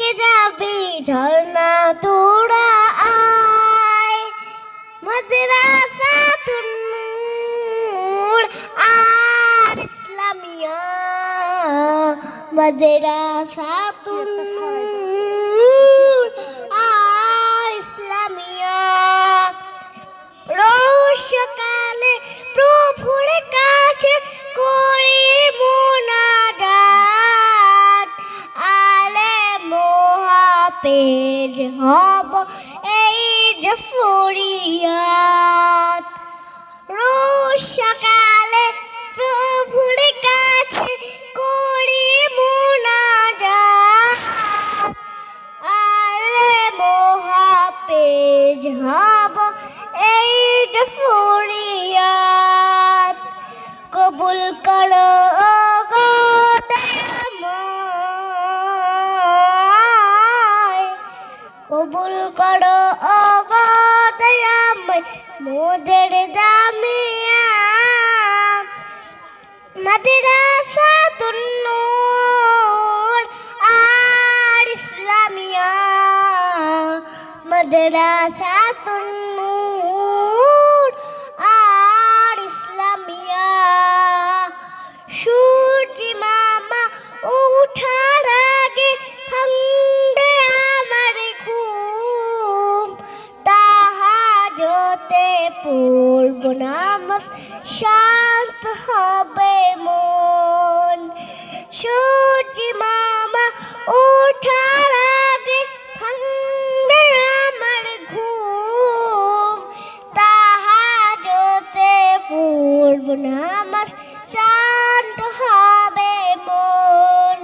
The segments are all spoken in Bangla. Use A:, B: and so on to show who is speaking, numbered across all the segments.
A: থেকে যাবি ঝর্ণা তোরা আয়। মাদ্রাসা তুর আর ইসলামিয়া। মাদ্রাসা তুন্নুর মোহাপেজ হব এই যে ফরিয়াদ। রোজ সকালে প্রভুর কাছে করি মোনাজাত। আলে মোহাপেজ হব এই যে ফরিয়াদ। কবুল করো কবুল করো দয়াময় মোদের দামিয়া মাদ্রাসাতুন নূর আর ইসলামিয়া। মাদ্রাসাতুন নূর আর ইসলামিয়া। সূর্যি মামা উঠার পূর্ব নামাজ শান্ত হবে মন। সূর্যি মামা ওঠার আগে ভাঙবে আমার ঘুম। তাহাজতে পূর্ব নামাজ শান্ত হবে মন।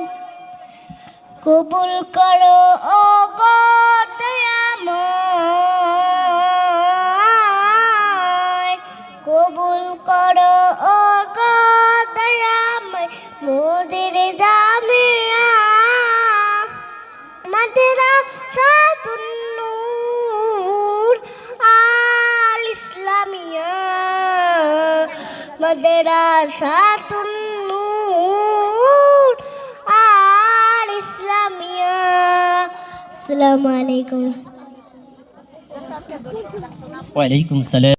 A: কবুল করো ও কবুল করো, ও দয়াময় মোদের দামিয়া মাদেরা নূর আল ইসলামিয়া। মাদেরা নূর ইসলামিয়া। আসসালামু আলাইকুম।
B: ওয়ালাইকুম সালাম।